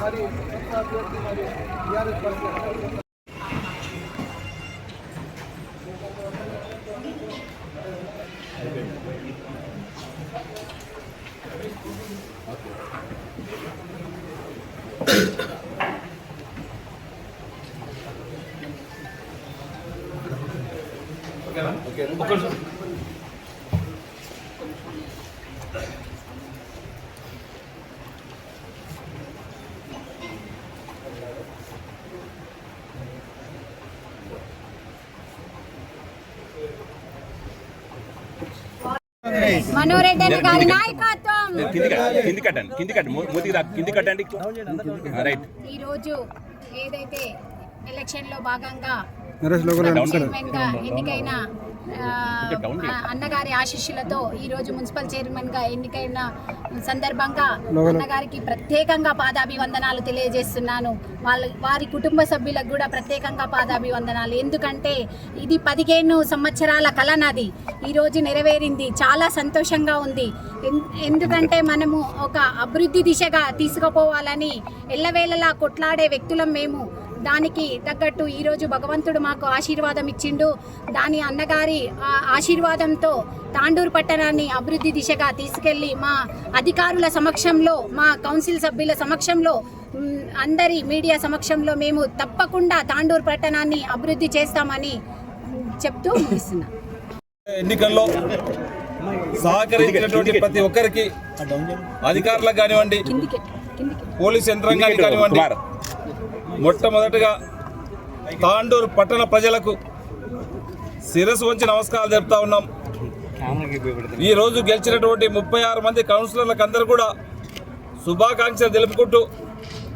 మరి మరి ఓకేనా ఓకే మనోరెడ్డి గారి నాయకత్వం. కింది కట్- కింది కట్టండి కింది కట్టండి మూ- మూతికి రా కింది కట్టండి. రైట్. ఈ రోజు ఏదైతే ఎలక్షన్లో భాగంగా చైర్మన్గా ఎన్నికైన అన్నగారి ఆశీస్సులతో ఈ రోజు మున్సిపల్ చైర్మన్గా ఎన్నికైన సందర్భంగా అన్నగారికి ప్రత్యేకంగా పాదాభివందనాలు తెలియజేస్తున్నాను. వాళ్ళ వారి కుటుంబ సభ్యులకు కూడా ప్రత్యేకంగా పాదాభివందనాలు. ఎందుకంటే ఇది పదిహేను సంవత్సరాల కళ నాది. ఈ రోజు నెరవేరింది. చాలా సంతోషంగా ఉంది. ఎన్- ఎందుకంటే మనము ఒక అభివృద్ధి దిశగా తీసుకుపోవాలని ఎల్లవేళలా కొట్లాడే వ్యక్తులం మేము. దానికి తగ్గట్టు ఈరోజు భగవంతుడు మాకు ఆశీర్వాదం ఇచ్చిండు. దాని అన్నగారి ఆ ఆశీర్వాదంతో తాండూరు పట్టణాన్ని అభివృద్ధి దిశగా తీసుకెళ్ళి మా అధికారుల సమక్షంలో మా కౌన్సిల్ సభ్యుల సమక్షంలో అందరి మీడియా సమక్షంలో మేము తప్పకుండా తాండూరు పట్టణాన్ని అభివృద్ధి చేస్తామని చెప్తూ ముగిస్తున్నాం. ఎన్నికల్లో సహకరించినటువంటి ప్రతి ఒక్కరికి అధికారులకు కానివ్వండి కిందికి కిందికి. పోలీస్ యంత్రాంగానికి కానివ్వండి కుమార్. మొట్టమొదటిగా తాండూరు పట్టణ ప్రజలకు శిరస్సు వంచి నమస్కారాలు చెప్తా ఉన్నాం. ఈ రోజు గెలిచినటువంటి ముప్పై ఆరు మంది కౌన్సిలర్లకు అందరూ కూడా శుభాకాంక్షలు తెలుపుకుంటూ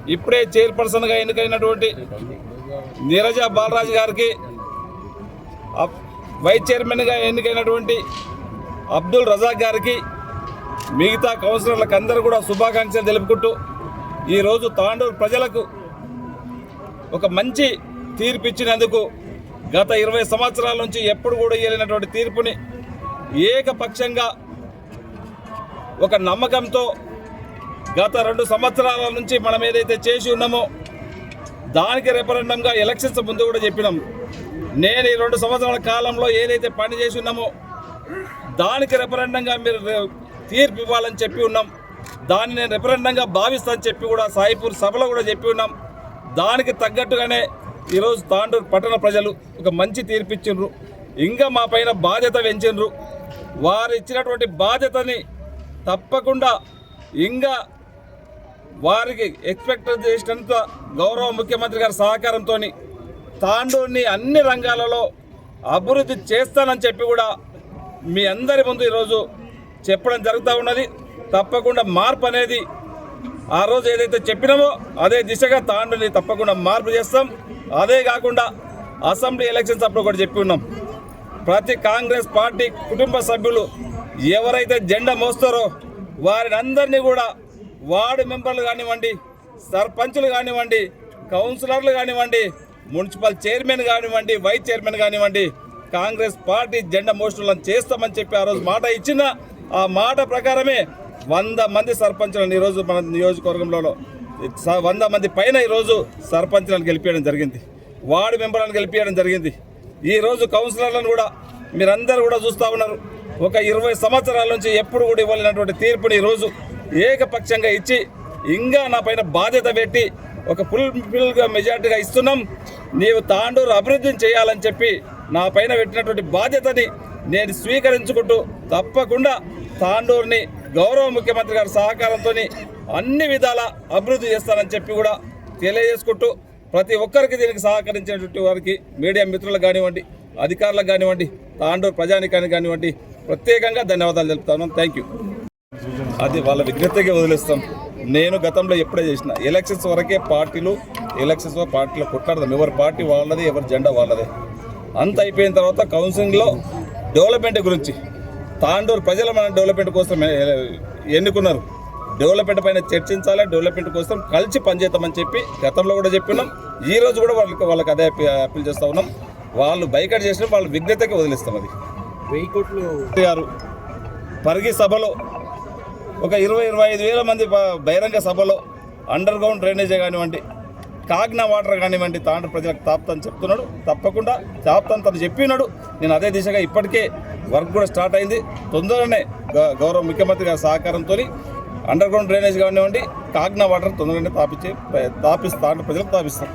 ఇప్పుడే చైర్పర్సన్గా ఎన్నికైనటువంటి నీరజ బాలరాజు గారికి అప్- వైస్ చైర్మన్గా ఎన్నికైనటువంటి అబ్దుల్ రజాక్ గారికి మిగతా కౌన్సిలర్లకు అందరూ కూడా శుభాకాంక్షలు తెలుపుకుంటూ ఈరోజు తాండూరు ప్రజలకు ఒక మంచి తీర్పు ఇచ్చినందుకు గత ఇరవై సంవత్సరాల నుంచి ఎప్పుడు కూడా వెళ్ళినటువంటి తీర్పుని ఏకపక్షంగా ఒక నమ్మకంతో గత రెండు సంవత్సరాల నుంచి మనం ఏదైతే చేసి ఉన్నామో దానికి రెఫరెండంగా ఎలక్షన్స్ ముందు కూడా చెప్పినాం. నేను ఈ రెండు సంవత్సరాల కాలంలో ఏదైతే పని చేసి ఉన్నామో దానికి రెఫరెండంగా మీరు తీర్పు ఇవ్వాలని చెప్పి ఉన్నాం. దాన్ని నేను రెఫరెండంగా భావిస్తానని చెప్పి కూడా సాయిపూర్ సభలో కూడా చెప్పి ఉన్నాం. దానికి తగ్గట్టుగానే ఈరోజు తాండూరు పట్టణ ప్రజలు ఒక మంచి తీర్పిచ్చిండ్రు. ఇంకా మా పైన బాధ్యత పెంచిండ్రు. వారు ఇచ్చినటువంటి బాధ్యతని తప్పకుండా ఇంకా వారికి ఎక్స్పెక్ట్ చేసినంత గౌరవ ముఖ్యమంత్రి గారి సహకారంతో తాండూరుని అన్ని రంగాలలో అభివృద్ధి చేస్తానని చెప్పి కూడా మీ అందరి ముందు ఈరోజు చెప్పడం జరుగుతూ ఉన్నది. తప్పకుండా మార్పు అనేది ఆ రోజు ఏదైతే చెప్పినామో అదే దిశగా తాండూని తప్పకుండా మార్పు చేస్తాం. అదే కాకుండా అసెంబ్లీ ఎలక్షన్స్ అప్పుడు కూడా చెప్పి ఉన్నాం. ప్రతి కాంగ్రెస్ పార్టీ కుటుంబ సభ్యులు ఎవరైతే జెండా మోస్తారో వారిని అందరినీ కూడా వార్డు మెంబర్లు కానివ్వండి సర్పంచులు కానివ్వండి కౌన్సిలర్లు కానివ్వండి మున్సిపల్ చైర్మన్ కానివ్వండి వైస్ చైర్మన్ కానివ్వండి కాంగ్రెస్ పార్టీ జెండా మోషన్లను చేస్తామని చెప్పి ఆ రోజు మాట ఇచ్చిన ఆ మాట ప్రకారమే వంద మంది సర్పంచులను ఈరోజు మన నియోజకవర్గంలో వంద మంది పైన ఈరోజు సర్పంచులను గెలిపించడం జరిగింది. వార్డు మెంబర్లను గెలిపించడం జరిగింది. ఈరోజు కౌన్సిలర్లను కూడా మీరందరూ కూడా చూస్తూ ఉన్నారు. ఒక ఇరవై సంవత్సరాల నుంచి ఎప్పుడు కూడా ఇవ్వలేనటువంటి తీర్పుని ఈరోజు ఏకపక్షంగా ఇచ్చి ఇంకా నా పైన బాధ్యత పెట్టి ఒక ఫుల్ ఫిల్గా మెజార్టీగా ఇస్తున్నాం. నీవు తాండూరు అభివృద్ధిని చేయాలని చెప్పి నా పైన పెట్టినటువంటి బాధ్యతని నేను స్వీకరించుకుంటూ తప్పకుండా తాండూరుని గౌరవ ముఖ్యమంత్రి గారి సహకారంతో అన్ని విధాల అభివృద్ధి చేస్తానని చెప్పి కూడా తెలియజేసుకుంటూ ప్రతి ఒక్కరికి దీనికి సహకరించినటువంటి వారికి మీడియా మిత్రులకు కానివ్వండి అధికారులకు కానివ్వండి తాండూరు ప్రజానికానికి కానివ్వండి ప్రత్యేకంగా ధన్యవాదాలు తెలుపుతాను థ్యాంక్ యూ అది వాళ్ళ విజ్ఞతగా వదిలేస్తాం. నేను గతంలో ఎప్పుడే చేసిన ఎలక్షన్స్ వరకే పార్టీలు ఎలక్షన్స్ పార్టీలో కొట్లాడదాం. ఎవరి పార్టీ వాళ్ళదే ఎవరి జెండా వాళ్ళదే. అంత అయిపోయిన తర్వాత కౌన్సిలింగ్లో డెవలప్మెంట్ గురించి తాండూరు ప్రజలు మన డెవలప్మెంట్ కోసం ఎన్నుకున్నారు. డెవలప్మెంట్ పైన చర్చించాలి డెవలప్మెంట్ కోసం కలిసి పనిచేద్దామని చెప్పి గతంలో కూడా చెప్పినాం. ఈ రోజు కూడా వాళ్ళకి వాళ్ళకి అదే అప్పీ- అప్పీల్ చేస్తూ ఉన్నాం. వాళ్ళు బైకట్ చేసిన వాళ్ళ విజ్ఞతకి వదిలేస్తాం అది. వెయ్యి కోట్లు గారు పరిగి సభలో ఒక ఇరవై ఇరవై ఐదు వేల మంది బహిరంగ సభలో అండర్ గ్రౌండ్ డ్రైనేజ్ కానివ్వండి కాగ్నా వాటర్ కానివ్వండి తాండ్ర ప్రజలకు తాపుతాను చెప్తున్నాడు. తప్పకుండా తాపుతాను తను చెప్పినాడు. నేను అదే దిశగా ఇప్పటికే వర్క్ కూడా స్టార్ట్ అయింది. తొందరనే గ- గౌరవ ముఖ్యమంత్రి గారి సహకారంతో అండర్ గ్రౌండ్ డ్రైనేజ్ కానివ్వండి కాగ్నా వాటర్ తొందరగానే తాపించే తాపిస్తా అంటే ప్రజలకు తాపిస్తాం.